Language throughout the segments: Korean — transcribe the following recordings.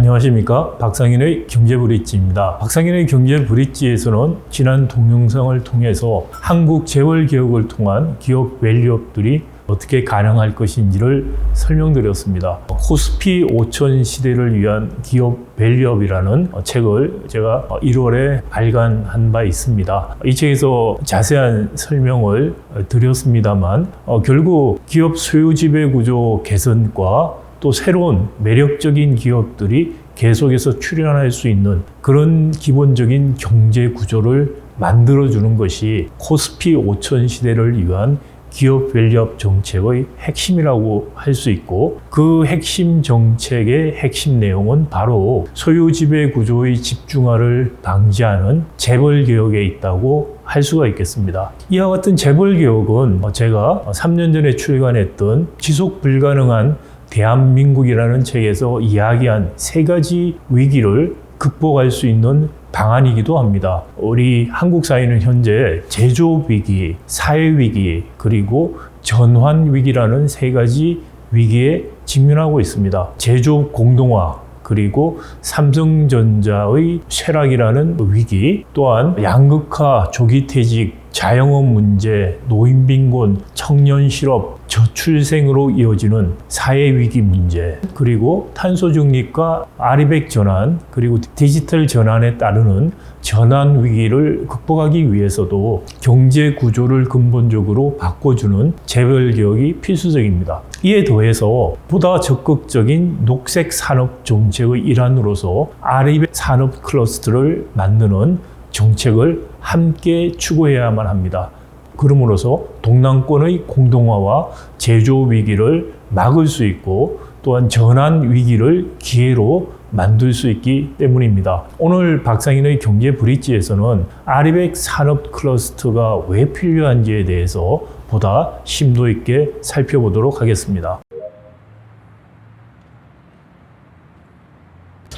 안녕하십니까 박상인의 경제브릿지입니다. 박상인의 경제브릿지에서는 지난 동영상을 통해서 한국 재벌 개혁을 통한 기업 밸류업들이 어떻게 가능할 것인지를 설명드렸습니다. 코스피 5천 시대를 위한 기업 밸류업이라는 책을 제가 1월에 발간한 바 있습니다. 이 책에서 자세한 설명을 드렸습니다만 어, 결국 기업 소유 지배 구조 개선과 또 새로운 매력적인 기업들이 계속해서 출현할 수 있는 그런 기본적인 경제 구조를 만들어주는 것이 코스피 5천 시대를 위한 기업 밸류업 정책의 핵심이라고 할 수 있고 그 핵심 정책의 핵심 내용은 바로 소유 지배 구조의 집중화를 방지하는 재벌 개혁에 있다고 할 수가 있겠습니다. 이와 같은 재벌 개혁은 제가 3년 전에 출간했던 지속 불가능한 대한민국이라는 책에서 이야기한 세 가지 위기를 극복할 수 있는 방안이기도 합니다. 우리 한국 사회는 현재 제조업 위기, 사회 위기, 그리고 전환 위기라는 세 가지 위기에 직면하고 있습니다. 제조업 공동화, 그리고 삼성전자의 쇠락이라는 위기, 또한 양극화, 조기퇴직, 자영업 문제, 노인 빈곤, 청년 실업, 저출생으로 이어지는 사회 위기 문제, 그리고 탄소 중립과 아리백 전환, 그리고 디지털 전환에 따르는 전환 위기를 극복하기 위해서도 경제 구조를 근본적으로 바꿔주는 재벌 개혁이 필수적입니다. 이에 더해서 보다 적극적인 녹색 산업 정책의 일환으로서 아리백 산업 클러스터를 만드는 정책을 함께 추구해야만 합니다. 그러므로서 동남권의 공동화와 제조 위기를 막을 수 있고 또한 전환 위기를 기회로 만들 수 있기 때문입니다. 오늘 박상인의 경제 브릿지에서는 아리백 산업 클러스터가 왜 필요한지에 대해서 보다 심도 있게 살펴보도록 하겠습니다.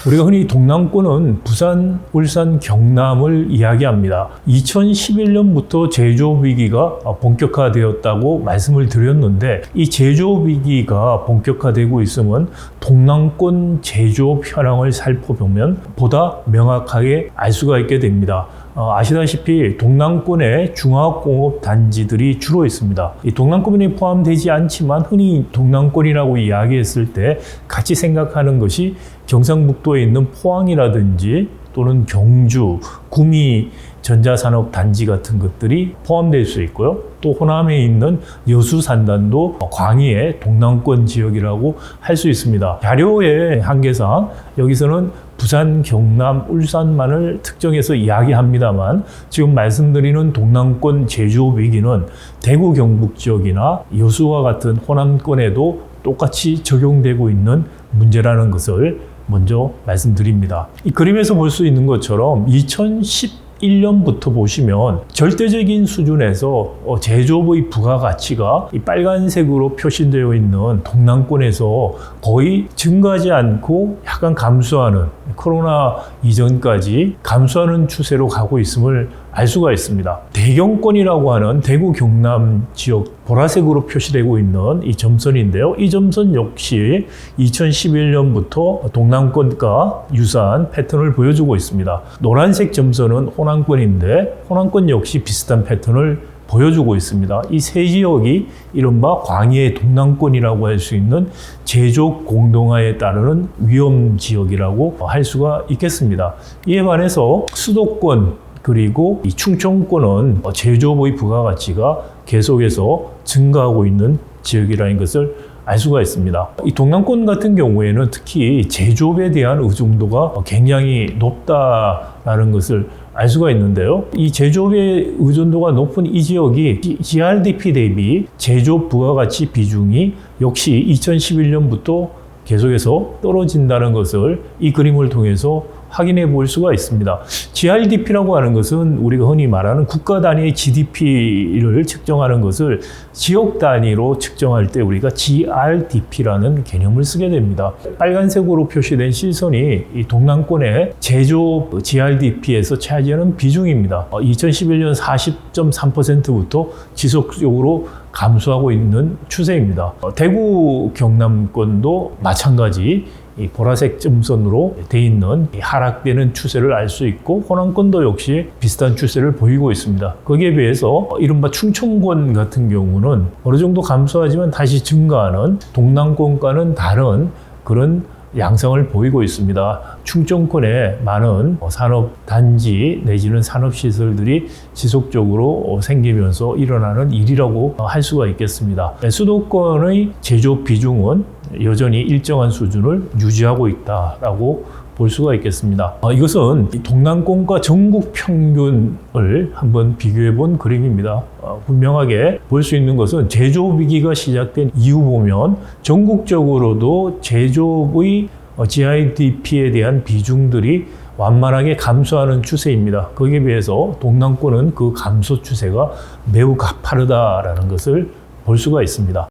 우리가 흔히 동남권은 부산, 울산, 경남을 이야기합니다. 2011년부터 제조업 위기가 본격화되었다고 말씀을 드렸는데 이 제조업 위기가 본격화되고 있으면 동남권 제조업 현황을 살펴보면 보다 명확하게 알 수가 있게 됩니다. 어, 아시다시피 동남권에 중화공업 단지들이 주로 있습니다. 이 동남권이 포함되지 않지만 흔히 동남권이라고 이야기했을 때 같이 생각하는 것이 경상북도에 있는 포항이라든지 또는 경주, 구미 전자산업 단지 같은 것들이 포함될 수 있고요. 또 호남에 있는 여수 산단도 광희의 동남권 지역이라고 할 수 있습니다. 자료의 한계상 여기서는 부산, 경남, 울산만을 특정해서 이야기합니다만 지금 말씀드리는 동남권 제조업 위기는 대구 경북 지역이나 여수와 같은 호남권에도 똑같이 적용되고 있는 문제라는 것을 먼저 말씀드립니다. 이 그림에서 볼 수 있는 것처럼 2010 1년부터 보시면 절대적인 수준에서 어, 제조업의 부가가치가 빨간색으로 표시되어 있는 동남권에서 거의 증가하지 않고 약간 감소하는 코로나 이전까지 감소하는 추세로 가고 있음을 알 수가 있습니다. 대경권이라고 하는 대구 경남 지역 보라색으로 표시되고 있는 이 점선인데요. 이 점선 역시 2011년부터 동남권과 유사한 패턴을 보여주고 있습니다. 노란색 점선은 호남권인데 호남권 역시 비슷한 패턴을 보여주고 있습니다. 이 세 지역이 이른바 광해의 동남권이라고 할 수 있는 제조 공동화에 따르는 위험 지역이라고 할 수가 있겠습니다. 이에 반해서 수도권 그리고 이 충청권은 제조업의 부가가치가 계속해서 증가하고 있는 지역이라는 것을 알 수가 있습니다. 이 동남권 같은 경우에는 특히 제조업에 대한 의존도가 굉장히 높다라는 것을 알 수가 있는데요. 이 제조업의 의존도가 높은 이 지역이 GRDP 대비 제조업 부가가치 비중이 역시 2011년부터 계속해서 떨어진다는 것을 이 그림을 통해서 확인해 볼 수가 있습니다. GRDP라고 하는 것은 우리가 흔히 말하는 국가 단위의 GDP를 측정하는 것을 지역 단위로 측정할 때 우리가 GRDP라는 개념을 쓰게 됩니다. 빨간색으로 표시된 실선이 이 동남권의 제조 GRDP에서 차지하는 비중입니다. 2011년 어, 40.3%부터 지속적으로 감소하고 있는 추세입니다. 어, 대구 경남권도 마찬가지 이 보라색 점선으로 돼 있는 이 하락되는 추세를 알 수 있고 호남권도 역시 비슷한 추세를 보이고 있습니다. 거기에 비해서 이른바 충청권 같은 경우는 어느 정도 감소하지만 다시 증가하는 동남권과는 다른 그런 양상을 보이고 있습니다. 충청권에 많은 산업 단지 내지는 산업 시설들이 지속적으로 생기면서 일어나는 일이라고 할 수가 있겠습니다. 수도권의 제조 비중은 여전히 일정한 수준을 유지하고 있다라고 볼 수가 있겠습니다. 어, 이것은 이 동남권과 전국 평균을 한번 비교해 본 그림입니다. 어, 분명하게 볼 수 있는 것은 제조업 위기가 시작된 이후 보면 전국적으로도 제조업의 어, GIDP에 대한 비중들이 완만하게 감소하는 추세입니다. 거기에 비해서 동남권은 그 감소 추세가 매우 가파르다라는 것을 볼 수가 있습니다.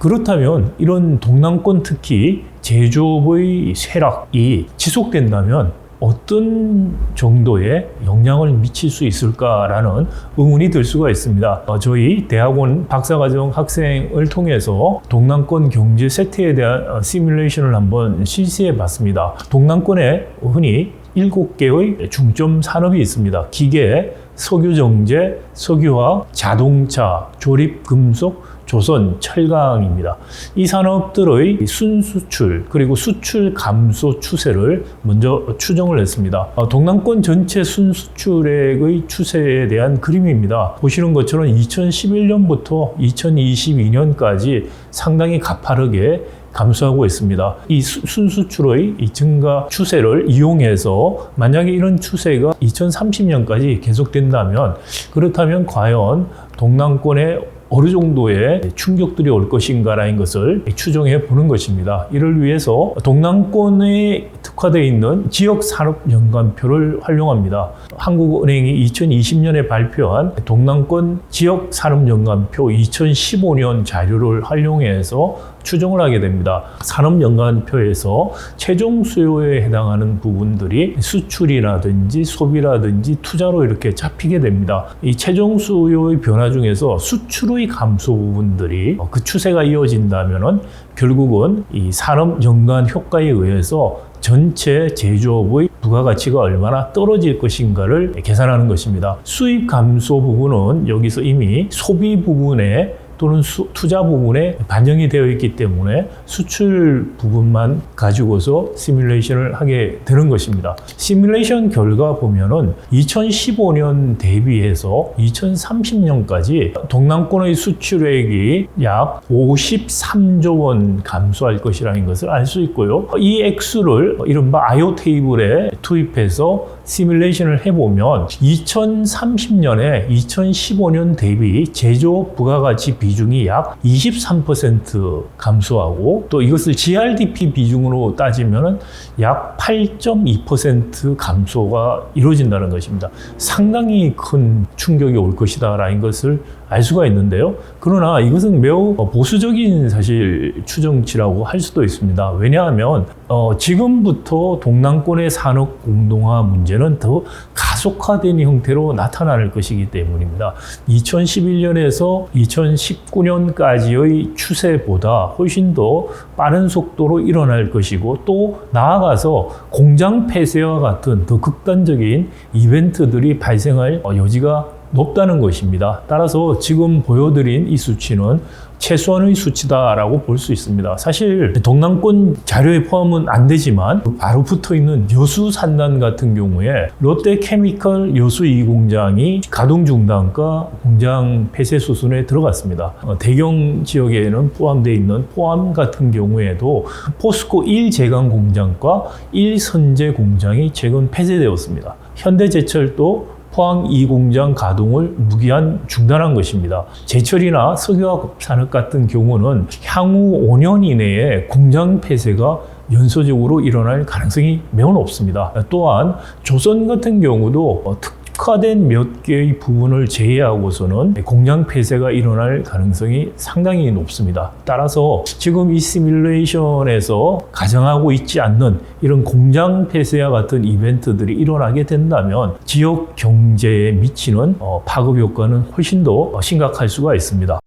그렇다면 이런 동남권 특히 제조업의 쇠락이 지속된다면 어떤 정도의 영향을 미칠 수 있을까라는 의문이 들 수가 있습니다. 어, 저희 대학원 박사과정 학생을 통해서 동남권 경제 세태에 대한 어, 시뮬레이션을 한번 실시해 봤습니다. 동남권에 흔히 7개의 중점 산업이 있습니다. 기계, 석유정제, 석유화학, 자동차, 조립 금속, 조선, 철강입니다. 이 산업들의 순수출 그리고 수출 감소 추세를 먼저 추정을 했습니다. 어, 동남권 전체 순수출액의 추세에 대한 그림입니다. 보시는 것처럼 2011년부터 2022년까지 상당히 가파르게 감소하고 있습니다. 이 수- 순수출의 이 증가 추세를 이용해서 만약에 이런 추세가 2030년까지 계속된다면 그렇다면 과연 동남권의 어느 정도의 충격들이 올 것인가라는 것을 추정해 보는 것입니다. 이를 위해서 동남권에 특화되어 있는 지역 산업 연관표를 활용합니다. 한국은행이 2020년에 발표한 동남권 지역 산업 연관표 2015년 자료를 활용해서 추정을 하게 됩니다. 산업 연관표에서 최종 수요에 해당하는 부분들이 수출이라든지 소비라든지 투자로 이렇게 잡히게 됩니다. 이 최종 수요의 변화 중에서 수출의 감소 부분들이 그 추세가 이어진다면은 결국은 이 산업 연관 효과에 의해서 전체 제조업의 부가가치가 얼마나 떨어질 것인가를 계산하는 것입니다. 수입 감소 부분은 여기서 이미 소비 부분에 또는 수- 투자 부분에 반영이 되어 있기 때문에 수출 부분만 가지고서 시뮬레이션을 하게 되는 것입니다. 시뮬레이션 결과 보면은 2015년 대비해서 2030년까지 동남권의 수출액이 약 53조 원 감소할 것이라는 것을 알 수 있고요. 이 액수를 이른바 아이오 테이블에 투입해서 시뮬레이션을 해보면 2030년에 2015년 대비 제조 부가가치 비중이 약 23% 감소하고 또 이것을 GRDP 비중으로 따지면 약 8.2% 감소가 이루어진다는 것입니다. 상당히 큰 충격이 올 것이다라는 것을 알 수가 있는데요. 그러나 이것은 매우 보수적인 사실 추정치라고 할 수도 있습니다. 왜냐하면 어, 지금부터 동남권의 산업 공동화 문제는 더 가속화된 형태로 나타날 것이기 때문입니다. 2011년에서 2019년까지의 추세보다 훨씬 더 빠른 속도로 일어날 것이고 또 나아가서 공장 폐쇄와 같은 더 극단적인 이벤트들이 발생할 어, 여지가 높다는 것입니다. 따라서 지금 보여드린 이 수치는 최소한의 수치다라고 볼 수 있습니다. 사실 동남권 자료에 포함은 안 되지만 바로 붙어 있는 여수 산단 같은 경우에 롯데 케미컬 여수 2 공장이 가동 중단과 공장 폐쇄 수순에 들어갔습니다. 어, 대경 지역에는 포함되어 있는 포함 같은 경우에도 포스코 1 제강 공장과 1 선제 공장이 최근 폐쇄되었습니다. 현대제철도 포항 2공장 가동을 무기한 중단한 것입니다. 제철이나 석유화학 산업 같은 경우는 향후 5년 이내에 공장 폐쇄가 연소적으로 일어날 가능성이 매우 높습니다. 또한 조선 같은 경우도 어, 특화된 몇 개의 부분을 제외하고서는 공장 폐쇄가 일어날 가능성이 상당히 높습니다. 따라서 지금 이 시뮬레이션에서 가정하고 있지 않는 이런 공장 폐쇄와 같은 이벤트들이 일어나게 된다면 지역 경제에 미치는 어, 파급 효과는 훨씬 더 심각할 수가 있습니다.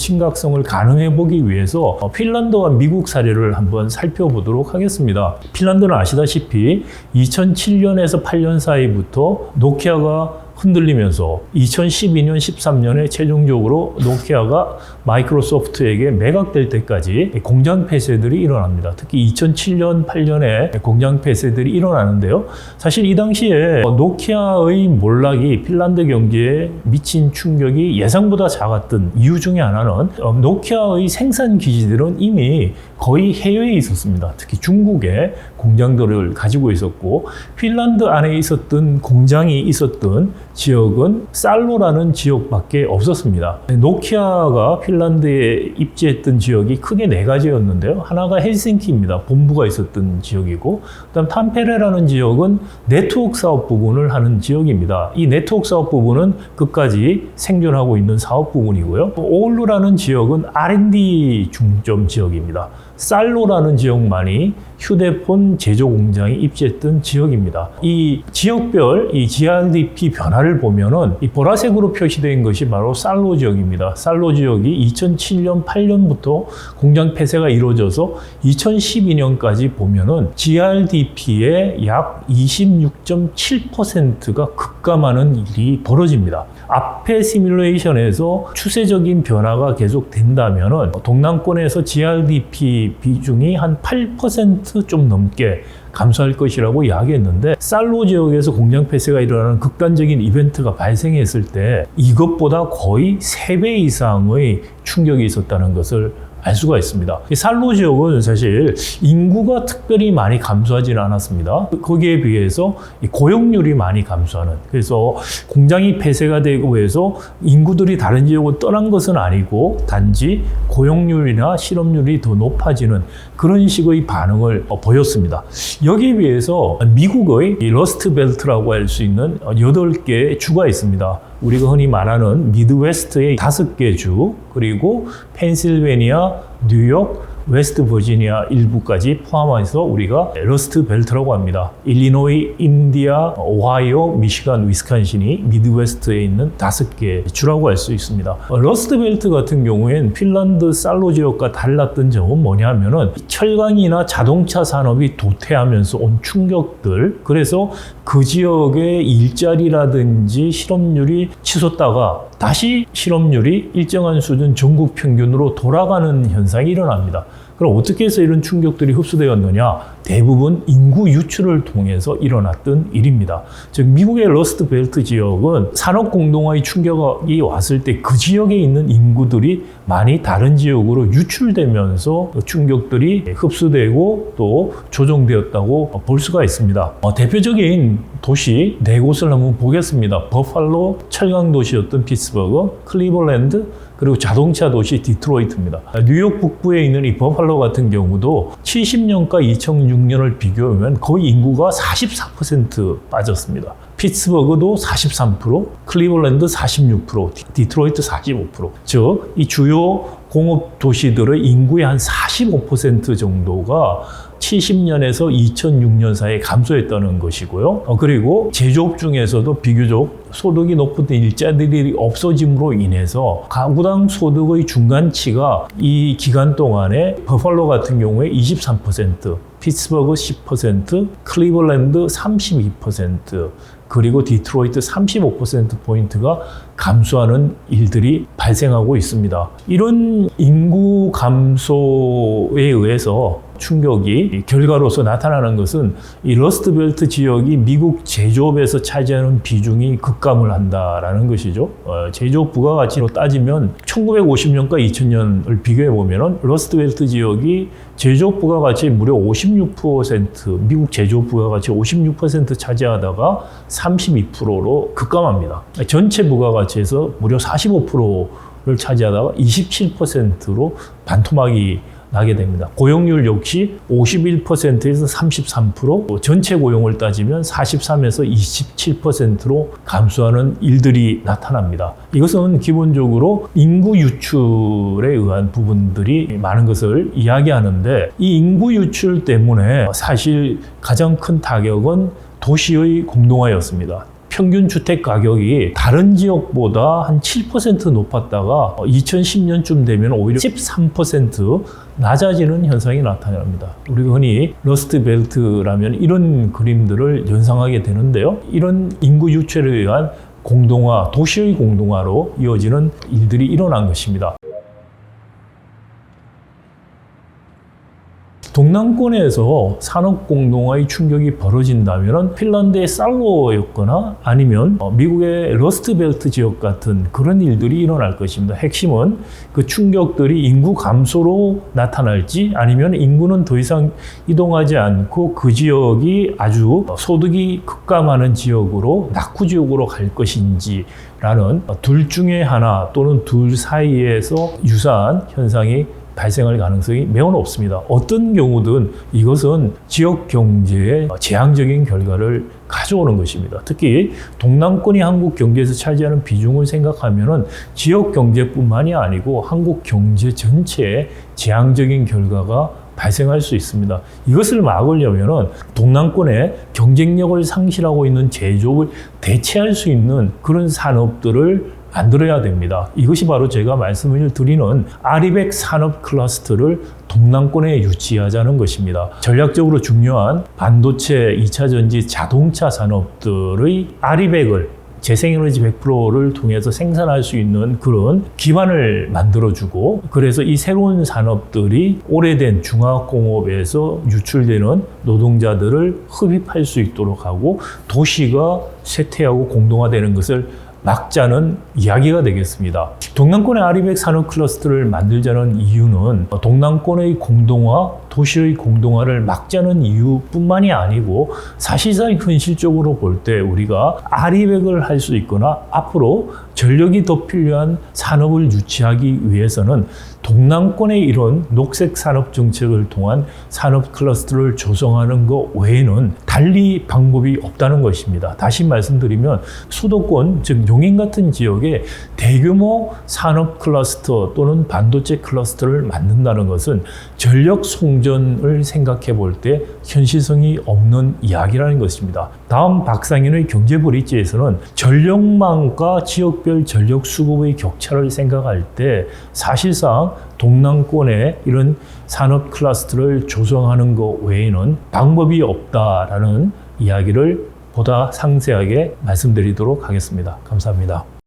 심각성을 가늠해 보기 위해서 어, 핀란드와 미국 사례를 한번 살펴보도록 하겠습니다. 핀란드는 아시다시피 2007년에서 8년 사이부터 노키아가 흔들리면서 2012년, 13년에 최종적으로 노키아가 마이크로소프트에게 매각될 때까지 공장 폐쇄들이 일어납니다. 특히 2007년, 8년에 공장 폐쇄들이 일어나는데요. 사실 이 당시에 노키아의 몰락이 핀란드 경제에 미친 충격이 예상보다 작았던 이유 중에 하나는 노키아의 생산 기지들은 이미 거의 해외에 있었습니다. 특히 중국에 공장들을 가지고 있었고 핀란드 안에 있었던 공장이 있었던 지역은 살로라는 지역밖에 없었습니다. 노키아가 핀란드에 입지했던 지역이 크게 네 가지였는데요. 하나가 헬싱키입니다. 본부가 있었던 지역이고, 그다음 탐페레라는 지역은 네트워크 사업 부분을 하는 지역입니다. 이 네트워크 사업 부분은 끝까지 생존하고 있는 사업 부분이고요. 오울루라는 지역은 R&D 중점 지역입니다. 살로라는 지역만이 휴대폰 제조 공장이 입지했던 지역입니다. 이 지역별 이 GRDP 변화를 보면은 이 보라색으로 표시된 것이 바로 살로 지역입니다. 살로 지역이 2007년 8년부터 공장 폐쇄가 이루어져서 2012년까지 보면은 GRDP의 약 26.7%가 급감하는 일이 벌어집니다. 앞에 시뮬레이션에서 추세적인 변화가 계속 된다면은 동남권에서 GRDP 비중이 한 8%좀 넘게 감소할 것이라고 이야기했는데 살로 지역에서 공장 폐쇄가 일어나는 극단적인 이벤트가 발생했을 때 이것보다 거의 3배 이상의 충격이 있었다는 것을 알 수가 있습니다. 살로 지역은 사실 인구가 특별히 많이 감소하지는 않았습니다. 거기에 비해서 고용률이 많이 감소하는. 그래서 공장이 폐쇄가 되고 해서 인구들이 다른 지역으로 떠난 것은 아니고 단지 고용률이나 실업률이 더 높아지는 그런 식의 반응을 보였습니다. 여기에 비해서 미국의 러스트 벨트라고 할 수 있는 8개의 주가 있습니다. 우리가 흔히 말하는 미드웨스트의 다섯 개 주, 그리고 펜실베니아, 뉴욕, 웨스트 버지니아 일부까지 포함해서 우리가 러스트 벨트라고 합니다. 일리노이, 인디아, 오하이오, 미시간, 위스칸신이 미드웨스트에 있는 다섯 개 주라고 할 수 있습니다. 러스트 벨트 같은 경우엔 핀란드 살로 지역과 달랐던 점은 뭐냐면은 철강이나 자동차 산업이 도태하면서 온 충격들 그래서 그 지역의 일자리라든지 실업률이 치솟다가 다시 실업률이 일정한 수준 전국 평균으로 돌아가는 현상이 일어납니다. 그럼 어떻게 해서 이런 충격들이 흡수되었느냐? 대부분 인구 유출을 통해서 일어났던 일입니다. 즉 미국의 러스트 벨트 지역은 산업 공동화의 충격이 왔을 때 그 지역에 있는 인구들이 많이 다른 지역으로 유출되면서 충격들이 흡수되고 또 조정되었다고 볼 수가 있습니다. 어, 대표적인 도시 네 곳을 한번 보겠습니다. 버팔로 철강 도시였던 피츠버그, 클리블랜드, 그리고 자동차 도시 디트로이트입니다. 뉴욕 북부에 있는 이 버팔로 같은 경우도 70년과 2006년을 비교하면 거의 인구가 44% 빠졌습니다. 피츠버그도 43%, 클리블랜드 46%, 디트로이트 45%. 즉, 이 주요 공업 도시들의 인구의 한 45% 정도가 70년에서 2006년 사이에 감소했다는 것이고요. 어, 그리고 제조업 중에서도 비교적 소득이 높은 일자들이 없어짐으로 인해서 가구당 소득의 중간치가 이 기간 동안에 버팔로 같은 경우에 23%, 피츠버그 10%, 클리블랜드 32%, 그리고 디트로이트 35%포인트가 감소하는 일들이 발생하고 있습니다. 이런 인구 감소에 의해서 충격이 결과로서 나타나는 것은 이 러스트벨트 지역이 미국 제조업에서 차지하는 비중이 급감을 한다라는 것이죠. 어, 제조업 부가가치로 따지면 1950년과 2000년을 비교해 보면 러스트벨트 지역이 제조업 부가가치 무려 56% 미국 제조업 부가가치 56% 차지하다가 32%로 급감합니다. 전체 부가가치에서 무려 45%를 차지하다가 27%로 반토막이 나게 됩니다. 고용률 역시 51%에서 33%, 전체 고용을 따지면 43에서 27%로 감소하는 일들이 나타납니다. 이것은 기본적으로 인구 유출에 의한 부분들이 많은 것을 이야기하는데 이 인구 유출 때문에 사실 가장 큰 타격은 도시의 공동화였습니다. 평균 주택 가격이 다른 지역보다 한 7% 높았다가 2010년쯤 되면 오히려 13% 낮아지는 현상이 나타납니다. 우리가 흔히 러스트 벨트라면 이런 그림들을 연상하게 되는데요. 이런 인구 유체를 위한 공동화, 도시의 공동화로 이어지는 일들이 일어난 것입니다. 동남권에서 산업 공동화의 충격이 벌어진다면 핀란드의 살로였거나 아니면 어, 미국의 러스트벨트 지역 같은 그런 일들이 일어날 것입니다. 핵심은 그 충격들이 인구 감소로 나타날지 아니면 인구는 더 이상 이동하지 않고 그 지역이 아주 소득이 급감하는 지역으로 낙후 지역으로 갈 것인지 라는 둘 중에 하나 또는 둘 사이에서 유사한 현상이 발생할 가능성이 매우 높습니다. 어떤 경우든 이것은 지역 경제에 재앙적인 결과를 가져오는 것입니다. 특히 동남권이 한국 경제에서 차지하는 비중을 생각하면 지역 경제뿐만이 아니고 한국 경제 전체에 재앙적인 결과가 발생할 수 있습니다. 이것을 막으려면 동남권의 경쟁력을 상실하고 있는 제조업을 대체할 수 있는 그런 산업들을 만들어야 됩니다. 이것이 바로 제가 말씀을 드리는 아리백 산업 클러스터를 동남권에 유치하자는 것입니다. 전략적으로 중요한 반도체, 2차 전지, 자동차 산업들의 아리백을 재생에너지 100%를 통해서 생산할 수 있는 그런 기반을 만들어주고 그래서 이 새로운 산업들이 오래된 중화공업에서 유출되는 노동자들을 흡입할 수 있도록 하고 도시가 쇠퇴하고 공동화되는 것을 막자는 이야기가 되겠습니다. 동남권의 아리백 산업 클러스터를 만들자는 이유는 동남권의 공동화, 도시의 공동화를 막자는 이유뿐만이 아니고 사실상 현실적으로 볼 때 우리가 아리백을 할 수 있거나 앞으로 전력이 더 필요한 산업을 유치하기 위해서는 동남권의 이런 녹색 산업 정책을 통한 산업 클러스터를 조성하는 것 외에는 달리 방법이 없다는 것입니다. 다시 말씀드리면 수도권, 즉 용인 같은 지역에 대규모 산업 클러스터 또는 반도체 클러스터를 만든다는 것은 전력 송전을 생각해 볼 때 현실성이 없는 이야기라는 것입니다. 다음 박상인의 경제 브릿지에서는 전력망과 지역별 전력 수급의 격차를 생각할 때 사실상 동남권에 이런 산업 클러스터를 조성하는 것 외에는 방법이 없다라는 이야기를 보다 상세하게 말씀드리도록 하겠습니다. 감사합니다.